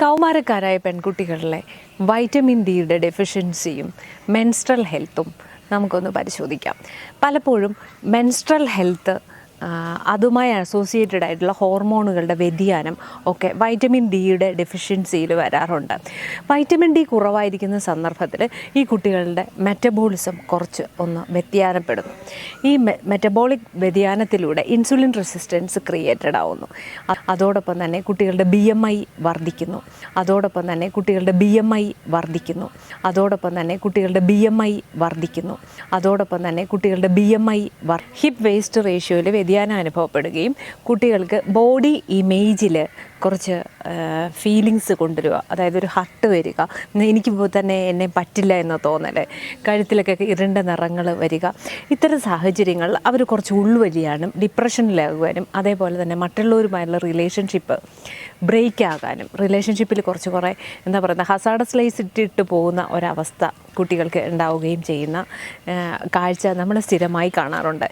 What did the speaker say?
കൗമാരക്കാരായ പെൺകുട്ടികളിലെ vitamin ഡിയുടെ ഡെഫിഷ്യൻസിയും menstrual ഹെൽത്തും നമുക്കൊന്ന് പരിശോധിക്കാം. പലപ്പോഴും മെൻസ്ട്രൽ ഹെൽത്ത് അതുമായി അസോസിയേറ്റഡ് ആയിട്ടുള്ള ഹോർമോണുകളുടെ വ്യതിയാനം ഒക്കെ വൈറ്റമിൻ ഡിയുടെ ഡെഫിഷ്യൻസിയിൽ വരാറുണ്ട്. വൈറ്റമിൻ ഡി കുറവായിരിക്കുന്ന സന്ദർഭത്തിൽ ഈ കുട്ടികളുടെ മെറ്റബോളിസം കുറച്ച് ഒന്ന് വ്യതിയാനപ്പെടുന്നു. ഈ മെറ്റബോളിക് വ്യതിയാനത്തിലൂടെ ഇൻസുലിൻ റെസിസ്റ്റൻസ് ക്രിയേറ്റഡ് ആവുന്നു. അതോടൊപ്പം തന്നെ കുട്ടികളുടെ ബി എം ഐ വർദ്ധിക്കുന്നു. അതോടൊപ്പം തന്നെ കുട്ടികളുടെ ബി എം ഐ വർദ്ധിക്കുന്നു. അതോടൊപ്പം തന്നെ കുട്ടികളുടെ ബി എം ഐ വർദ്ധിക്കുന്നു. അതോടൊപ്പം തന്നെ കുട്ടികളുടെ B M I hip waist റേഷ്യോയിൽ വ്യതിയാനം അനുഭവപ്പെടുകയും കുട്ടികൾക്ക് ബോഡി ഇമേജിൽ കുറച്ച് ഫീലിങ്സ് കൊണ്ടുവരിക. അതായത് ഒരു ഹട്ട് വരിക. എനിക്ക് തന്നെ എന്നെ പറ്റില്ല എന്ന് തോന്നൽ കഴുത്തിലൊക്കെ ഇരുണ്ട നിറങ്ങൾ വരിക. ഇത്തരം സാഹചര്യങ്ങൾ അവർ കുറച്ച് ഉൾവലിയാനും ഡിപ്രഷനിലാകുവാനും അതേപോലെ തന്നെ മറ്റുള്ളവരുമായുള്ള റിലേഷൻഷിപ്പ് ബ്രേക്ക് ആകാനും റിലേഷൻഷിപ്പിൽ കുറച്ച് കുറേ എന്താ പറയുക ഹസാഡസ് ലൈസ് ഇട്ടിട്ട് പോകുന്ന ഒരവസ്ഥ കുട്ടികൾക്ക് ഉണ്ടാവുകയും ചെയ്യുന്ന കാഴ്ച നമ്മൾ സ്ഥിരമായി കാണാറുണ്ട്.